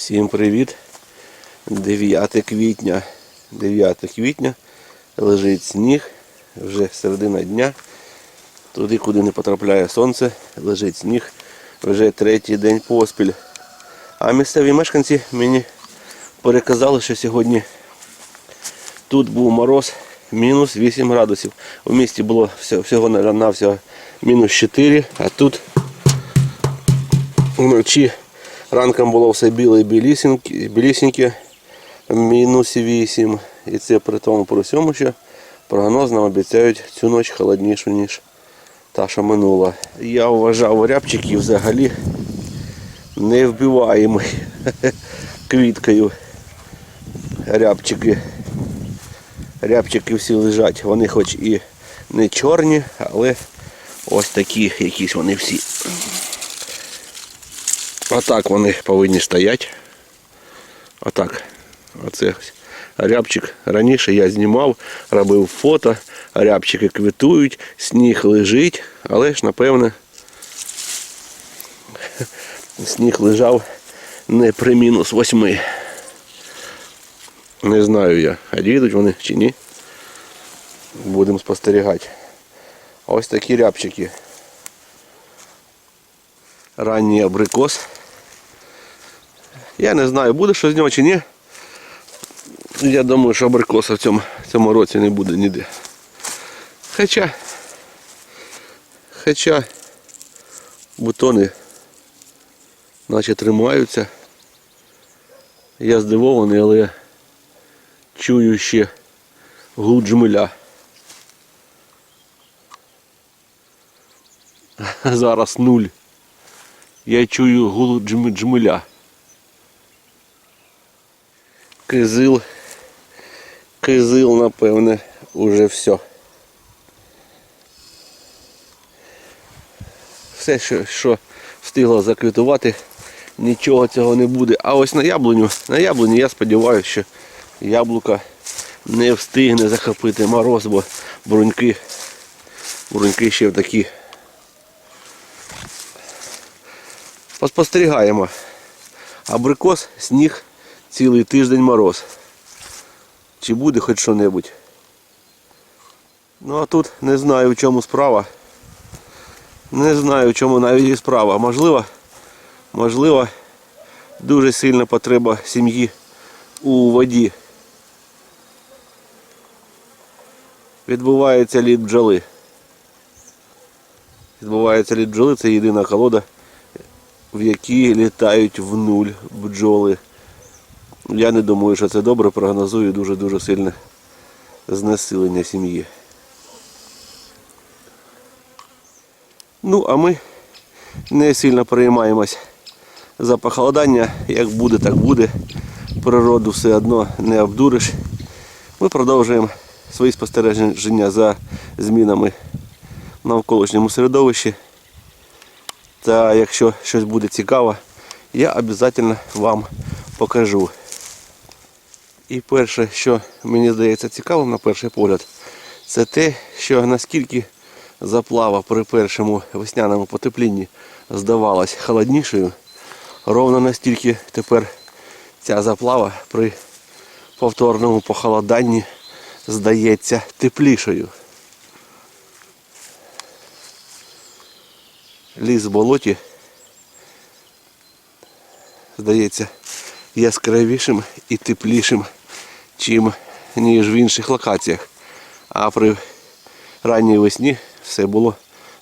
Всім привіт! 9 квітня. 9 квітня лежить сніг, вже середина дня. Туди, куди не потрапляє сонце, лежить сніг вже третій день поспіль. А місцеві мешканці мені переказали, що сьогодні тут був мороз мінус 8 градусів. У місті було всього- всього на всього мінус 4, а тут вночі ранком було все біле і білісіньке, мінус 8. І це при тому при всьому, що прогноз нам обіцяють цю ніч холоднішу, ніж та, що минула. Я вважав рябчиків взагалі невбиваємий квіткою. Рябчики. Рябчики всі лежать. Вони хоч і не чорні, але ось такі якісь вони всі. Отак вони повинні стояти. Отак. Оце рябчик. Раніше я знімав, робив фото, рябчики квітують, сніг лежить, але ж напевне сніг лежав не при мінус восьми. Не знаю я, а дійдуть вони чи ні. Будемо спостерігати. Ось такі рябчики. Ранній абрикос. Я не знаю, буде що з нього чи ні. Я думаю, що абрикоса в цьому, цьому році не буде ніде. Хоча, хоча бутони наче тримаються. Я здивований, але я чую ще гул джмеля. Зараз нуль. Я чую гул джм- джмеля. Кизил. Кизил, напевне, уже все. Все, що, що встигло заквітувати, нічого цього не буде. А ось на яблуню, на яблуні я сподіваюся, що яблука не встигне захопити мороз, бо бруньки, бруньки ще в такі. Поспостерігаємо. Абрикос, сніг, цілий тиждень мороз. Чи буде хоч що-небудь? Ну а тут не знаю в чому справа. Не знаю в чому навіть і справа. Можливо, можливо, дуже сильна потреба сім'ї у воді. Відбувається лід бджоли. Відбувається лід бджоли, це єдина колода, в якій літають в нуль бджоли. Я не думаю, що це добре, прогнозую дуже-дуже сильне знесилення сім'ї. Ну, а ми не сильно переймаємось за похолодання. Як буде, так буде. Природу все одно не обдуриш. Ми продовжуємо свої спостереження за змінами в навколишньому середовищі. Та якщо щось буде цікаво, я обов'язково вам покажу. І перше, що мені здається цікавим на перший погляд, це те, що наскільки заплава при першому весняному потеплінні здавалась холоднішою, ровно настільки тепер ця заплава при повторному похолоданні здається теплішою. Ліс в болоті здається яскравішим і теплішим, чим ніж в інших локаціях. А при ранній весні все було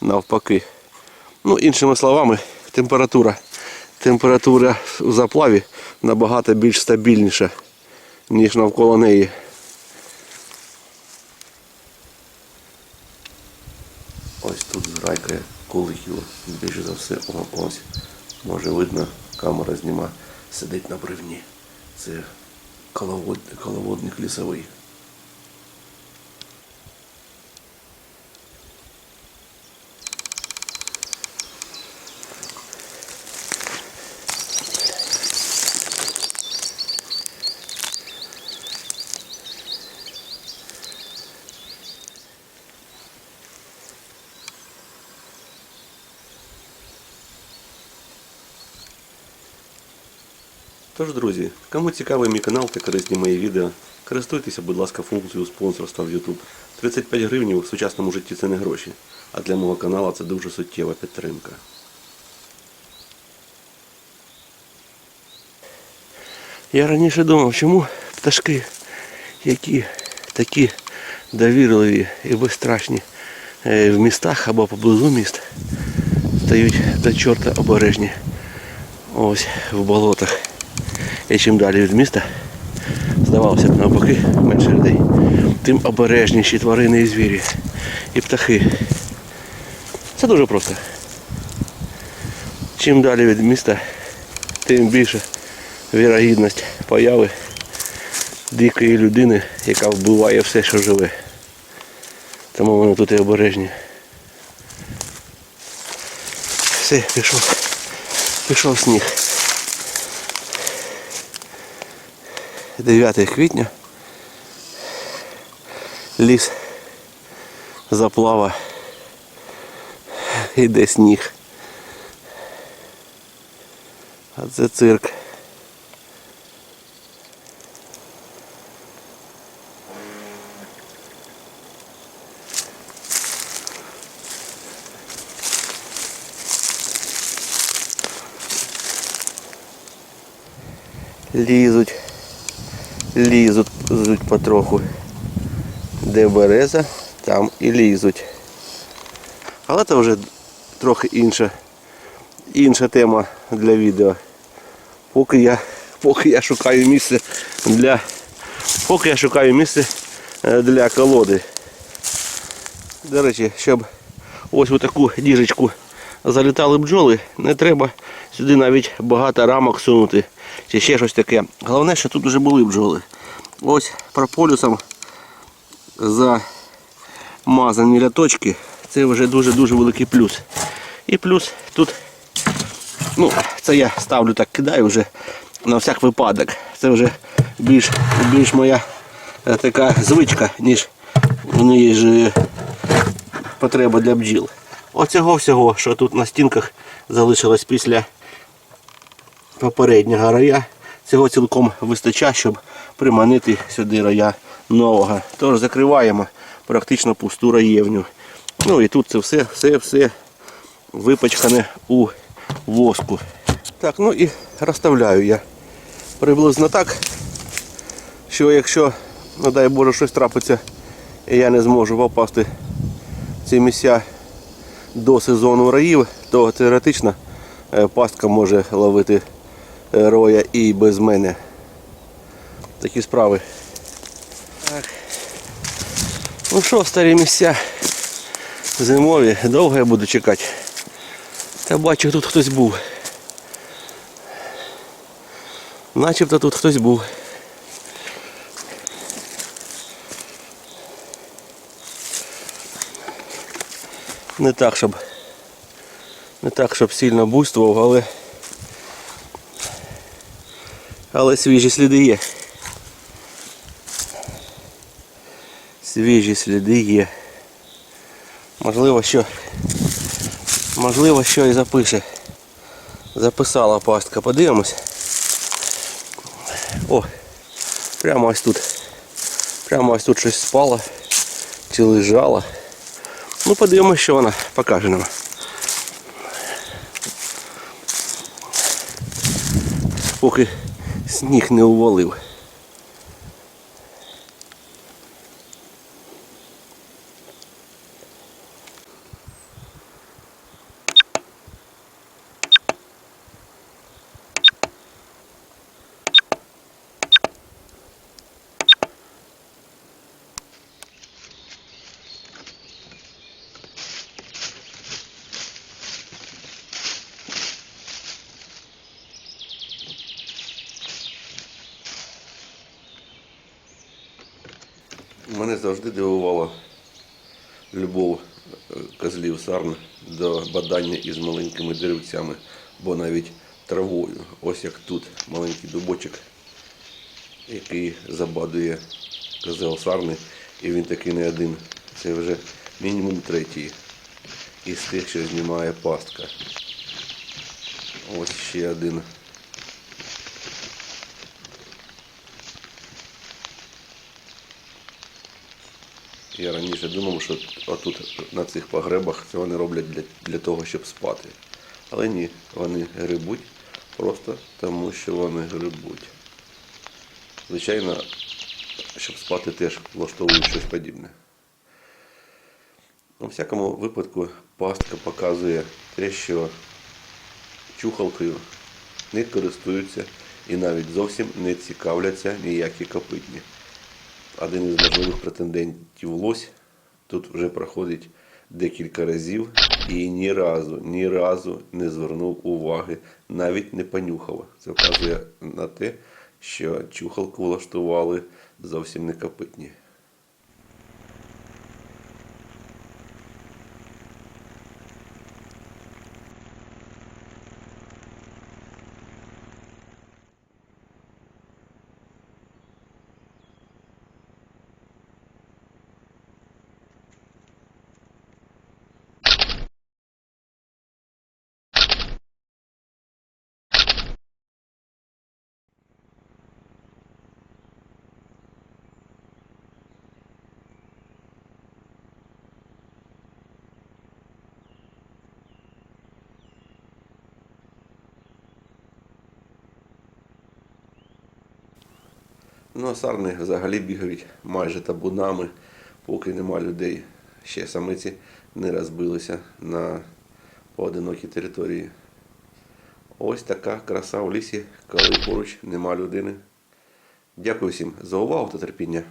навпаки. Ну, іншими словами, температура. Температура у заплаві набагато більш стабільніша, ніж навколо неї. Ось тут зграйкає куликів. Більше за все, ось. Може видно, камера зніма, сидить на бревні. Це коловодник лісовий. Тож, друзі, кому цікавий мій канал та корисні мої відео, користуйтеся, будь ласка, функцією спонсорства в YouTube. 35 гривень в сучасному житті це не гроші, а для мого каналу це дуже суттєва підтримка. Я раніше думав, чому пташки, які такі довірливі і безстрашні е, в містах або поблизу міст, стають до чорта обережні. Ось в болотах. І чим далі від міста, здавалося б навпаки, менше людей, тим обережніші тварини і звірі. І птахи. Це дуже просто. Чим далі від міста, тим більше вірогідність появи дикої людини, яка вбиває все, що живе. Тому вони тут і обережні. Все, пішов. Пішов сніг. 9 квітня. Ліс заплава. Іде сніг. А це цирк. Лізуть. Лізуть, лізуть потроху. Де береза, там і лізуть. Але це вже трохи інша, інша тема для відео. Поки я, поки я шукаю місце для. Поки я шукаю місце е, для колоди. До речі, щоб ось у таку діжечку залітали бджоли, не треба сюди навіть багато рамок сунути чи ще щось таке. Головне, що тут вже були бджоли. Ось прополюсом замазані ряточки. Це вже дуже-дуже великий плюс. І плюс тут, ну, це я ставлю так, кидаю вже на всяк випадок. Це вже більш, більш моя е, така звичка, ніж, ніж е, потреба для бджіл. Оцього всього, що тут на стінках залишилось після попереднього рая, цього цілком вистачає, щоб приманити сюди рая нового. Тож закриваємо практично пусту раєвню. Ну і тут це все, все, все випачкане у воску. Так, ну і розставляю я приблизно так, що якщо, ну дай Боже, щось трапиться, і я не зможу попасти ці місця до сезону раїв, то теоретично е, пастка може ловити роя і без мене. Такі справи. Так. Ну що, старі місця зимові, довго я буду чекати. Та бачу, тут хтось був. Начебто тут хтось був. Не так, щоб не так, щоб сильно буйствував, але але свіжі сліди є. Свіжі сліди є. Можливо, що можливо, що і запише. Записала пастка. Подивимось. О, прямо ось тут. Прямо ось тут щось спало чи лежало. Ну, подивимось, що вона покаже нам. Поки сніг не увалив. Мене завжди дивувала любов е, козлів сарн до бадання із маленькими деревцями, бо навіть травою. Ось як тут маленький дубочок, який забадує козел сарни, і він такий не один. Це вже мінімум третій із тих, що знімає пастка. Ось ще один Я раніше думав, що отут на цих погребах це вони роблять для, для того, щоб спати. Але ні, вони грибуть просто тому, що вони грибуть. Звичайно, щоб спати теж влаштовують щось подібне. У всякому випадку пастка показує те, що чухалкою не користуються і навіть зовсім не цікавляться ніякі копитні. Один із можливих претендентів лось тут вже проходить декілька разів і ні разу, ні разу не звернув уваги, навіть не понюхав. Це вказує на те, що чухалку влаштували зовсім не Ну, а сарни взагалі бігають майже табунами, поки нема людей. Ще самиці не розбилися на поодинокій території. Ось така краса в лісі, коли поруч нема людини. Дякую всім за увагу та терпіння.